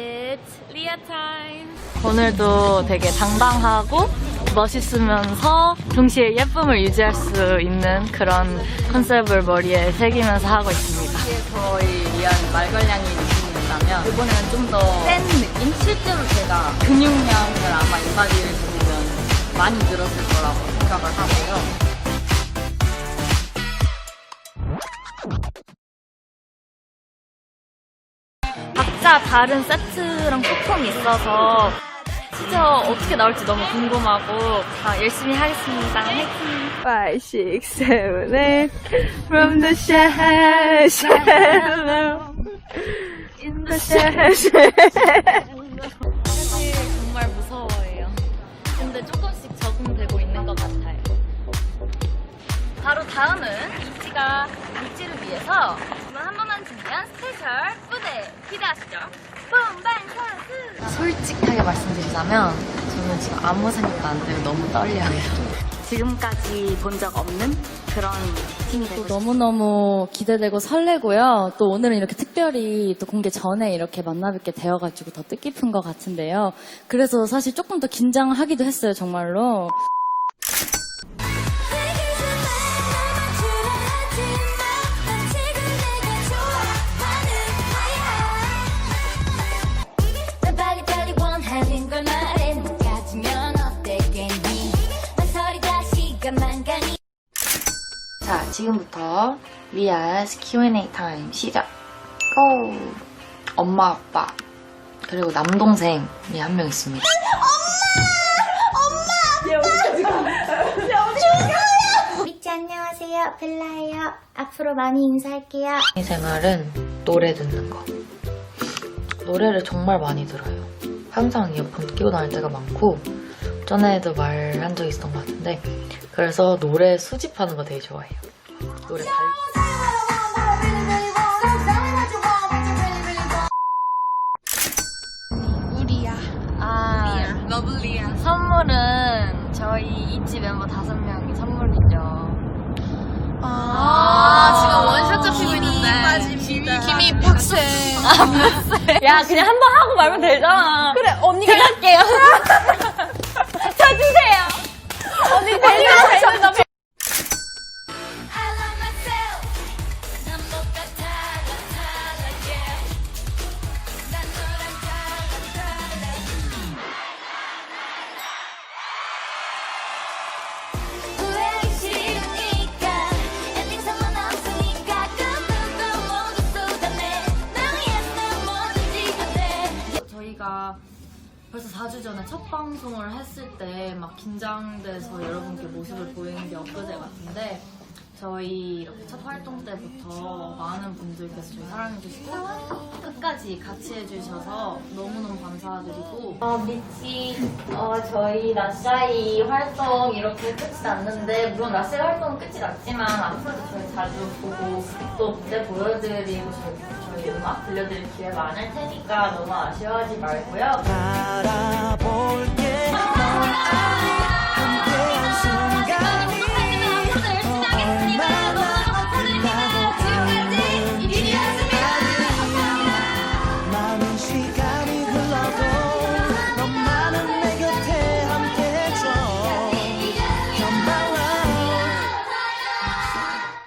It's Leah time. 오늘도 되게 당당하고 멋있으면서 동시에 예쁨을 유지할 수 있는 그런 컨셉을 머리에 새기면서 하고 있습니다. 저희 위한 말괄량이 느낌이 있다면 이번에는 좀 더 센 느낌? 실제로 제가 근육량을 아마 인바디를 보면 많이 늘었을 거라고 생각을 하고요. 각자 다른 세트랑 소통이 있어서 진짜 어떻게 나올지 너무 궁금하고 다 열심히 하겠습니다. 화이팅! 5, 6, 7, 8 From the shallow In the shallow 사실 정말 무서워해요. 근데 조금씩 적응되고 있는 것 같아요. 바로 다음은 이지가 이지를 위해서 오늘 한 번만 준비한 스페셜 무대 기대하시죠. 뿜반사스! 솔직하게 말씀드리자면 저는 지금 아무 생각도 안 들고 너무 떨려요. 지금까지 본 적 없는 그런 팀이 되고 싶어요. 너무너무 기대되고 설레고요. 또 오늘은 이렇게 특별히 또 공개 전에 이렇게 만나뵙게 되어가지고 더 뜻깊은 것 같은데요. 그래서 사실 조금 더 긴장하기도 했어요, 정말로. 자, 지금부터 리아스 Q&A 타임 시작. 고! 엄마, 아빠, 그리고 남동생이 한 명 있습니다. 미치 안녕하세요 벨라예요 앞으로 많이 인사할게요 이 생활은 노래 듣는 거. 노래를 정말 많이 들어요. 항상 이어폰 끼고 다닐 때가 많고, 전에도 말한 적 있었던 것 같은데, 그래서 노래 수집하는 거 되게 좋아해요. 노래 달 아, 러블리야. 선물은 저희 이지 멤버 다섯 명이 선물이죠. 아, 지금 원샷 잡히고 있는데. 김이 박세. 야, 그냥 한 번 하고 말면 되잖아. 그래, 언니가 할게요. 벌써 4주 전에 첫 방송을 했을 때 막 긴장돼서 여러분께 모습을 보이는 게 엊그제 같은데 저희 이렇게 첫 활동 때부터 많은 분들께서 저희 사랑해주시고 끝까지 같이 해주셔서 너무너무 감사드리고 어, 미치 어, 저희 라샤이 활동 이렇게 끝이 났는데 물론 라샤이 활동은 끝이 났지만 앞으로도 저희 자주 보고 또 무대 보여드리고 저희, 저희 음악 들려드릴 기회 많을 테니까 너무 아쉬워하지 말고요